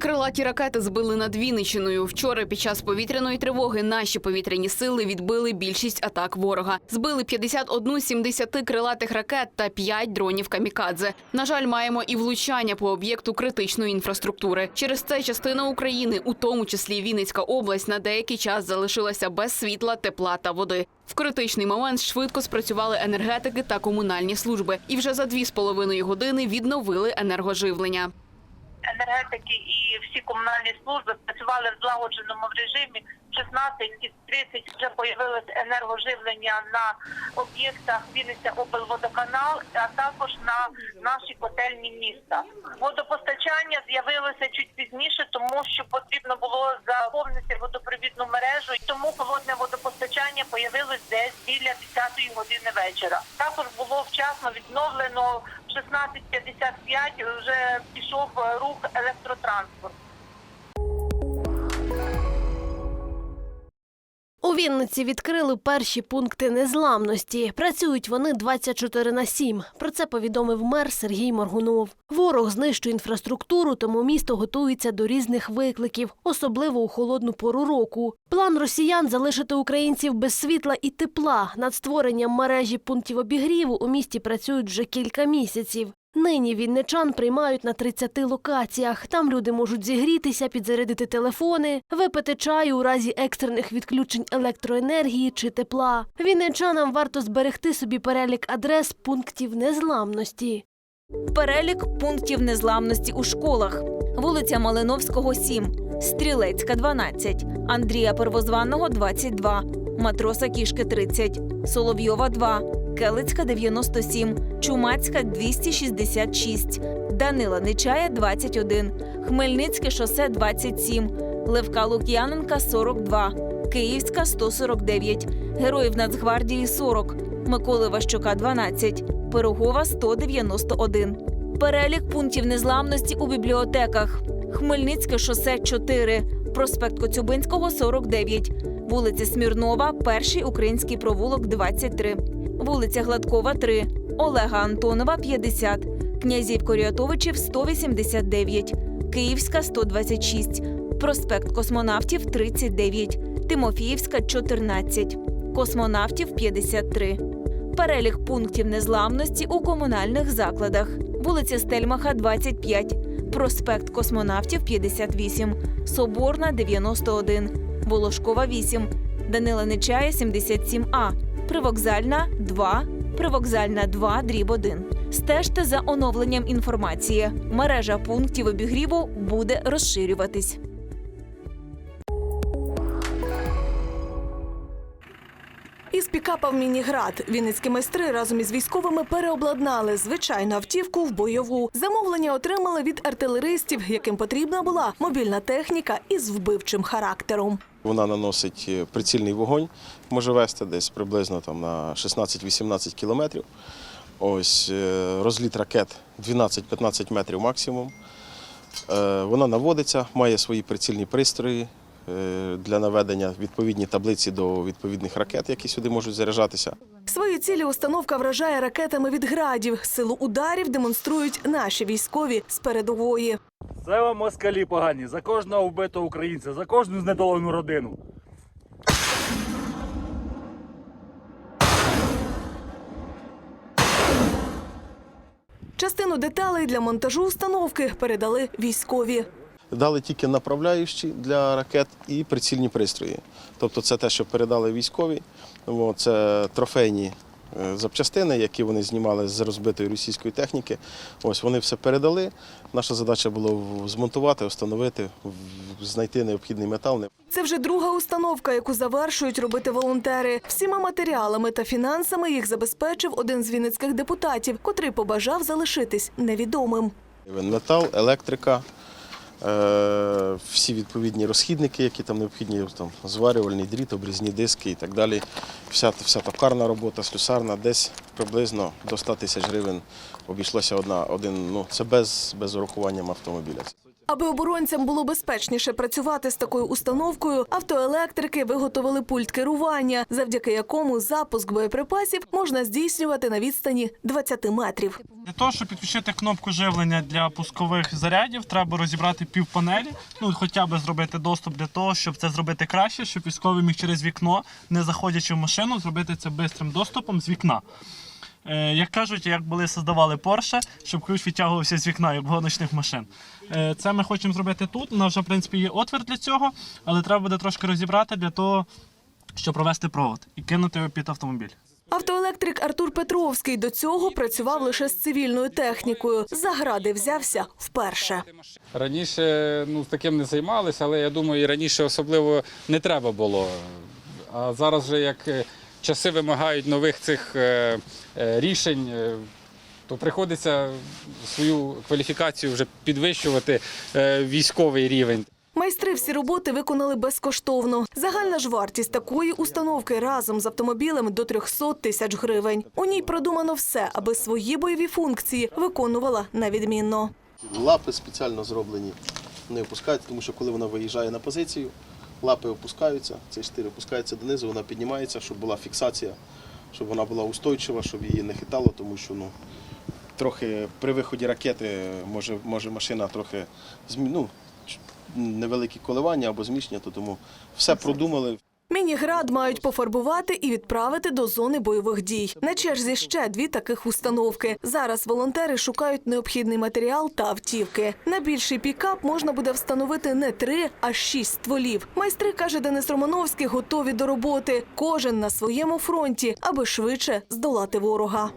крилаті ракети збили над Вінниччиною. Вчора під час повітряної тривоги наші повітряні сили відбили більшість атак ворога. Збили 51 з 70 крилатих ракет та 5 дронів камікадзе. На жаль, маємо і влучання по об'єкту критичної інфраструктури. Через це частина України, у тому числі Вінницька область, на деякий час залишилася без світла, тепла та води. В критичний момент швидко спрацювали енергетики та комунальні служби, і вже за дві з половиною години відновили енергоживлення. Енергетики і всі комунальні служби працювали в злагодженому режимі. В 16.30 вже появилось енергоживлення на об'єктах Вінниця облводоканал, а також на нашій котельні міста. Водопостачання з'явилося чуть пізніше, тому що потрібно було заповнити водопровідну мережу, тому холодне водопостачання появилось десь біля 10 години вечора. Також було вчасно відновлено 16.55 вже пішов е, рух електротранспорту. Вінниці відкрили перші пункти незламності. Працюють вони 24 на 7. Про це повідомив мер Сергій Моргунов. Ворог знищує інфраструктуру, тому місто готується до різних викликів, особливо у холодну пору року. План росіян залишити українців без світла і тепла. Над створенням мережі пунктів обігріву у місті працюють вже кілька місяців. Нині вінничан приймають на 30 локаціях. Там люди можуть зігрітися, підзарядити телефони, випити чаю у разі екстрених відключень електроенергії чи тепла. Вінничанам варто зберегти собі перелік адрес пунктів незламності. Перелік пунктів незламності у школах: вулиця Малиновського, 7, Стрілецька, 12, Андрія Первозванного, 22, Матроса Кішки, 30, Соловйова, 2, Келицька, 97, Чумацька, 266, Данила Нечая, 21, Хмельницьке шосе, 27, Левка Лук'яненка, 42, Київська, 149, Героїв Нацгвардії, 40, Миколи Ващука, 12, Пирогова 191. Перелік пунктів незламності у бібліотеках. Хмельницьке шосе 4, проспект Коцюбинського 49, вулиця Смірнова, перший український провулок 23, вулиця Гладкова 3, Олега Антонова 50, князів Коріатовичів 189, Київська 126, проспект Космонавтів 39, Тимофіївська 14, Космонавтів 53. Перелік пунктів незламності у комунальних закладах. Вулиця Стельмаха, 25, проспект Космонавтів, 58, Соборна, 91, Волошкова, 8, Данила Нечая, 77А, Привокзальна, 2, Привокзальна, 2, дріб 1. Стежте за оновленням інформації. Мережа пунктів обігріву буде розширюватись. Із пікапа в Мініград вінницькі майстри разом із військовими переобладнали звичайну автівку в бойову. Замовлення отримали від артилеристів, яким потрібна була мобільна техніка із вбивчим характером. Вона наносить е, прицільний вогонь, може вести десь приблизно там на 16-18 кілометрів. Ось е, розліт ракет 12-15 метрів максимум. Е, Вона наводиться, має свої прицільні пристрої для наведення відповідні таблиці до відповідних ракет, які сюди можуть заряджатися. Свої цілі установка вражає ракетами від градів. Силу ударів демонструють наші військові з передової. Це вам москалі погані за кожного вбитого українця, за кожну знедолену родину. Частину деталей для монтажу установки передали військові. Дали тільки направляючі для ракет і прицільні пристрої. Тобто це те, що передали військові. Це трофейні запчастини, які вони знімали з розбитої російської техніки. Ось вони все передали. Наша задача була змонтувати, встановити, знайти необхідний метал. Це вже друга установка, яку завершують робити волонтери. Всіма матеріалами та фінансами їх забезпечив один з вінницьких депутатів, котрий побажав залишитись невідомим. Метал, електрика, е, всі відповідні розхідники, які там необхідні, там, зварювальний дріт, обрізні диски і так далі. Вся, вся токарна робота, слюсарна, десь приблизно до 100 тисяч гривень обійшлося одна, один, ну, це без, без урахуванням автомобіля. Аби оборонцям було безпечніше працювати з такою установкою, автоелектрики виготовили пульт керування, завдяки якому запуск боєприпасів можна здійснювати на відстані 20 метрів. Для того, щоб підключити кнопку живлення для пускових зарядів, треба розібрати півпанелі, ну хоча б зробити доступ для того, щоб це зробити краще, щоб військовий міг через вікно, не заходячи в машину, зробити це бистрим доступом з вікна. Е, як кажуть, як були создавали Porsche, щоб ключ відтягувався з вікна, як гоночних машин. Е, це ми хочемо зробити тут. У нас вже в принципі є отвір для цього, але треба буде трошки розібрати для того, щоб провести провод і кинути його під автомобіль. Автоелектрик Артур Петровський до цього працював лише з цивільною технікою. За гради взявся вперше. Раніше ну, таким не займалися, але я думаю, і раніше особливо не треба було. А зараз вже як е, часи вимагають нових цих е, е, рішень, е, то приходиться свою кваліфікацію вже підвищувати військовий рівень. Майстри всі роботи виконали безкоштовно. Загальна ж вартість такої установки разом з автомобілем до 300 тисяч гривень. У ній продумано все, аби свої бойові функції виконувала на відмінно. Лапи спеціально зроблені, не опускаються, тому що коли вона виїжджає на позицію, лапи опускаються, цей штир опускається донизу, вона піднімається, щоб була фіксація, щоб вона була устойчива, щоб її не хитало, тому що ну, трохи при виході ракети може, може машина трохи ну, невеликі коливання або зміщення, то тому все продумали. Міні-град мають пофарбувати і відправити до зони бойових дій. На черзі ще дві таких установки. Зараз волонтери шукають необхідний матеріал та автівки. На більший пікап можна буде встановити не три, а шість стволів. Майстри каже Денис Романовський, готові до роботи. Кожен на своєму фронті, аби швидше здолати ворога.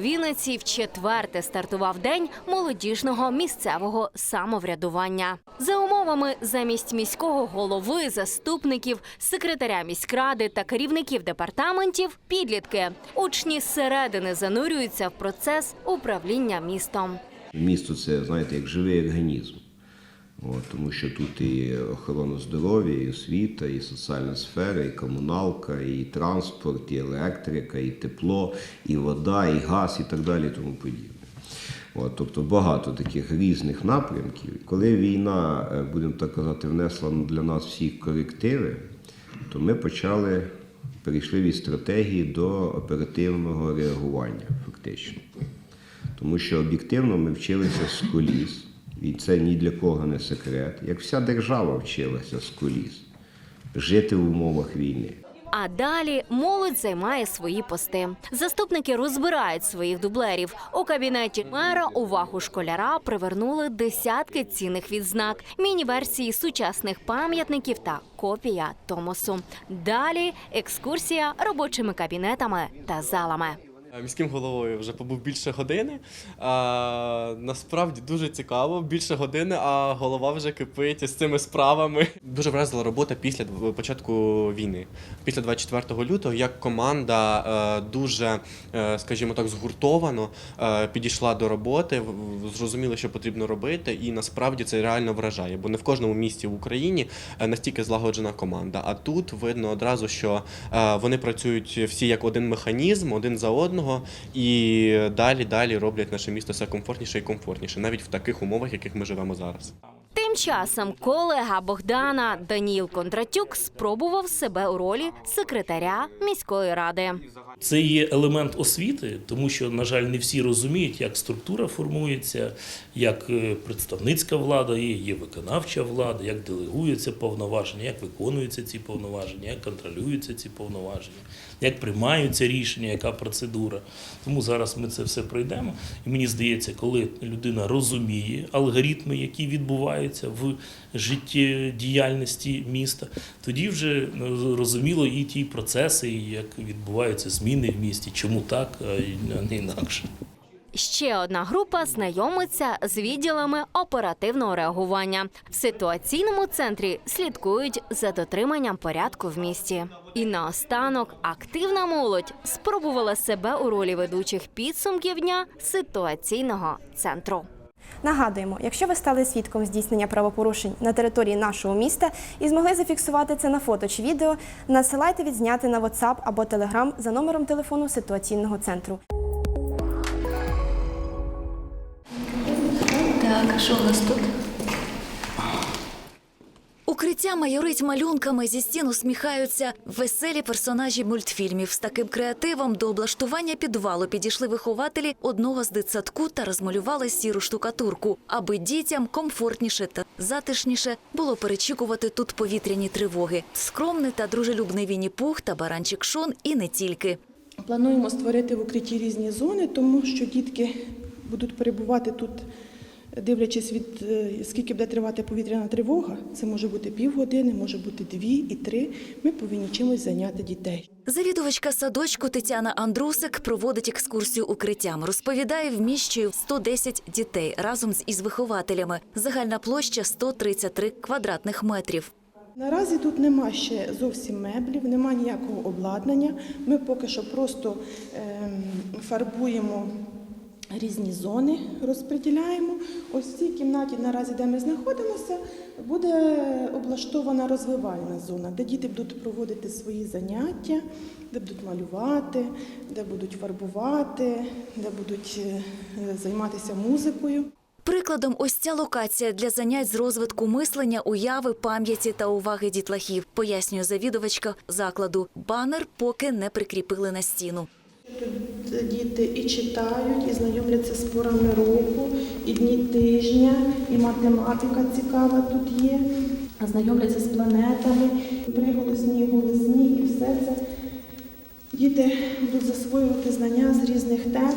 Вінниці в четверте стартував день молодіжного місцевого самоврядування. За умовами замість міського голови, заступників, секретаря міськради та керівників департаментів підлітки. Учні зсередини занурюються в процес управління містом. Місто це, знаєте, як живий організм. От, тому що тут і охорона здоров'я, і освіта, і соціальна сфера, і комуналка, і транспорт, і електрика, і тепло, і вода, і газ, і так далі, і тому подібне. От, тобто багато таких різних напрямків. Коли війна, е, будемо так казати, внесла для нас всі корективи, то ми почали перейшли від стратегії до оперативного реагування, фактично. Тому що об'єктивно ми вчилися з коліс, і це ні для кого не секрет, як вся держава вчилася з коліс, жити в умовах війни. А далі молодь займає свої пости. Заступники розбирають своїх дублерів. У кабінеті мера увагу школяра привернули десятки цінних відзнак, міні-версії сучасних пам'ятників та копія Томосу. Далі екскурсія робочими кабінетами та залами. Міським головою вже побув більше години. А, насправді дуже цікаво, більше години, а голова вже кипить з цими справами. Дуже вразила робота після початку війни. Після 24 лютого, як команда е, дуже, е, скажімо так, згуртовано е, підійшла до роботи, в- що потрібно робити, і насправді це реально вражає, бо не в кожному місті в Україні е, настільки злагоджена команда. А тут видно одразу, що е, вони працюють всі як один механізм, один за одного, і далі далі роблять наше місто все комфортніше і комфортніше, навіть в таких умовах, в яких ми живемо зараз. Тим часом колега Богдана Даніл Кондратюк спробував себе у ролі секретаря міської ради. Це є елемент освіти, тому що, на жаль, не всі розуміють, як структура формується, як е, представницька влада є, є виконавча влада, як делегуються повноваження, як виконуються ці повноваження, як контролюються ці повноваження, як приймаються рішення, яка процедура. Тому зараз ми це все пройдемо. І мені здається, коли людина розуміє алгоритми, які відбуваються в життєдіяльності міста, тоді вже ну, розуміло і ті процеси, і як відбуваються зміни в місті, чому так, а не інакше. Ще одна група знайомиться з відділами оперативного реагування. В ситуаційному центрі слідкують за дотриманням порядку в місті. І наостанок активна молодь спробувала себе у ролі ведучих підсумків дня ситуаційного центру. Нагадуємо, якщо ви стали свідком здійснення правопорушень на території нашого міста і змогли зафіксувати це на фото чи відео, насилайте відзняти на WhatsApp або Telegram за номером телефону ситуаційного центру. Так, що у нас тут? Укриття майорить малюнками зі стін усміхаються веселі персонажі мультфільмів. З таким креативом до облаштування підвалу підійшли вихователі одного з дитсадку та розмалювали сіру штукатурку, аби дітям комфортніше та затишніше було перечікувати тут повітряні тривоги. Скромний та дружелюбний Вінні-Пух та баранчик Шон і не тільки. Плануємо створити в укритті різні зони, тому що дітки будуть перебувати тут, дивлячись від е, скільки буде тривати повітряна тривога. Це може бути півгодини, може бути дві і три. Ми повинні чимось зайняти дітей. Завідувачка садочку Тетяна Андрусик проводить екскурсію укриттям. Розповідає, вміщує 110 дітей разом з із вихователями. Загальна площа 133 квадратних метрів. Наразі тут нема ще зовсім меблів, нема ніякого обладнання. Ми поки що просто ем, фарбуємо різні зони, розподіляємо. Ось в цій кімнаті, наразі, де ми знаходимося, буде облаштована розвивальна зона, де діти будуть проводити свої заняття, де будуть малювати, де будуть фарбувати, де будуть е, займатися музикою. Прикладом ось ця локація для занять з розвитку мислення, уяви, пам'яті та уваги дітлахів, пояснює завідувачка закладу. Банер поки не прикріпили на стіну. Тут діти і читають, і знайомляться з порами року, і дні тижня, і математика цікава тут є. Знайомляться з планетами, приголосні, голосні, і все це. Діти будуть засвоювати знання з різних тем.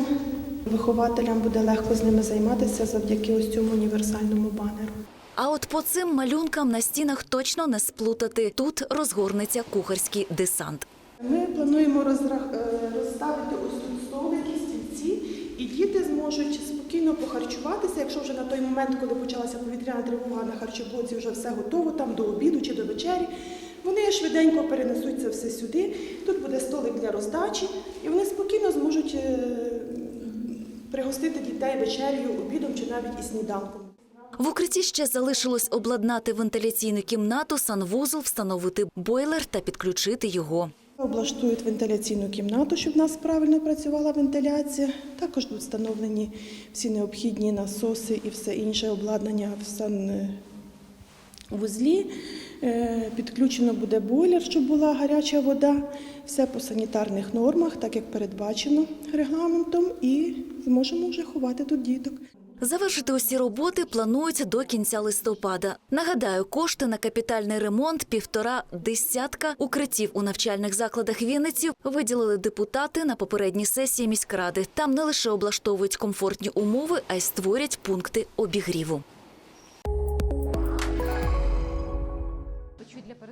Вихователям буде легко з ними займатися завдяки ось цьому універсальному банеру. А от по цим малюнкам на стінах точно не сплутати. Тут розгорнеться кухарський десант. Ми плануємо розра- розставити ось тут столики, стільці, і діти зможуть спокійно похарчуватися, якщо вже на той момент, коли почалася повітряна тривога на харчоблоці, вже все готово, там до обіду чи до вечері. Вони швиденько перенесуть це все сюди. Тут буде столик для роздачі, і вони спокійно зможуть е, пригостити дітей вечерю, обідом чи навіть і сніданком. В укритті ще залишилось обладнати вентиляційну кімнату, санвузол, встановити бойлер та підключити його. Облаштують вентиляційну кімнату, щоб в нас правильно працювала вентиляція. Також будуть встановлені всі необхідні насоси і все інше обладнання в санвузлі. Е, Підключено буде бойлер, щоб була гаряча вода. Все по санітарних нормах, так як передбачено регламентом, і зможемо вже ховати тут діток. Завершити усі роботи планують до кінця листопада. Нагадаю, кошти на капітальний ремонт півтора десятка укриттів у навчальних закладах Вінниці виділили депутати на попередній сесії міськради. Там не лише облаштовують комфортні умови, а й створять пункти обігріву.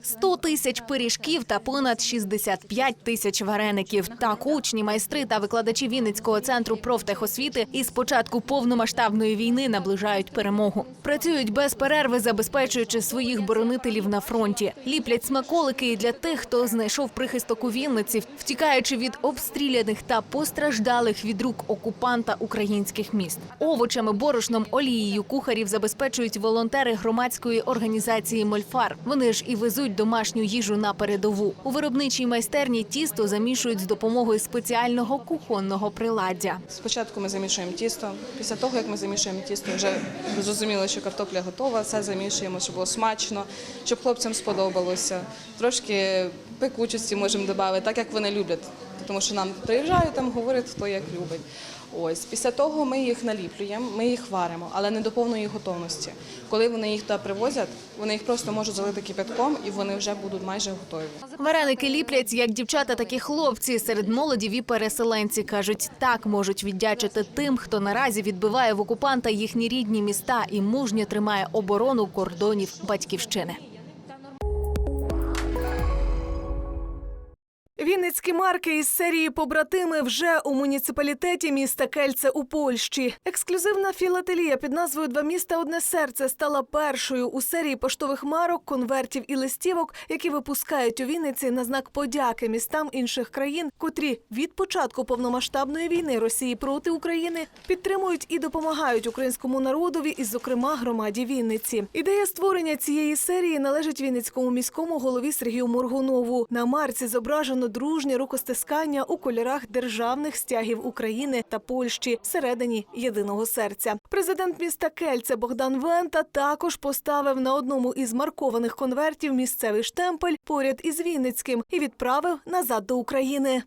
100 тисяч пиріжків та понад 65 тисяч вареників. Так учні, майстри та викладачі Вінницького центру профтехосвіти із початку повномасштабної війни наближають перемогу. Працюють без перерви, забезпечуючи своїх боронителів на фронті. Ліплять смаколики і для тих, хто знайшов прихисток у Вінниці, втікаючи від обстріляних та постраждалих від рук окупанта українських міст. Овочами, борошном, олією кухарів забезпечують волонтери громадської організації Мольфар. Вони ж і везуть домашню їжу на передову. У виробничій майстерні тісто замішують з допомогою спеціального кухонного приладдя. Спочатку ми замішуємо тісто. Після того, як ми замішуємо тісто, вже зрозуміло, що картопля готова. Все замішуємо, щоб було смачно, щоб хлопцям сподобалося. Трошки пекучості можемо додати, так як вони люблять. Тому що нам приїжджають, там говорять, хто як любить. Ось після того ми їх наліплюємо, ми їх варимо, але не до повної готовності. Коли вони їх туди привозять, вони їх просто можуть залити кипятком і вони вже будуть майже готові. Вареники ліплять як дівчата, так і хлопці. Серед молодіві переселенці кажуть, так можуть віддячити тим, хто наразі відбиває в окупанта їхні рідні міста і мужньо тримає оборону кордонів батьківщини. Вінницькі марки із серії Побратими вже у муніципалітеті міста Кельце у Польщі. Ексклюзивна філателія під назвою Два міста одне серце стала першою у серії поштових марок, конвертів і листівок, які випускають у Вінниці на знак подяки містам інших країн, котрі від початку повномасштабної війни Росії проти України підтримують і допомагають українському народові, і, зокрема, громаді Вінниці. Ідея створення цієї серії належить Вінницькому міському голові Сергію Моргунову. На марці зображено дружнє рукостискання у кольорах державних стягів України та Польщі всередині єдиного серця. Президент міста Кельце Богдан Вента також поставив на одному із маркованих конвертів місцевий штемпель поряд із Вінницьким і відправив назад до України.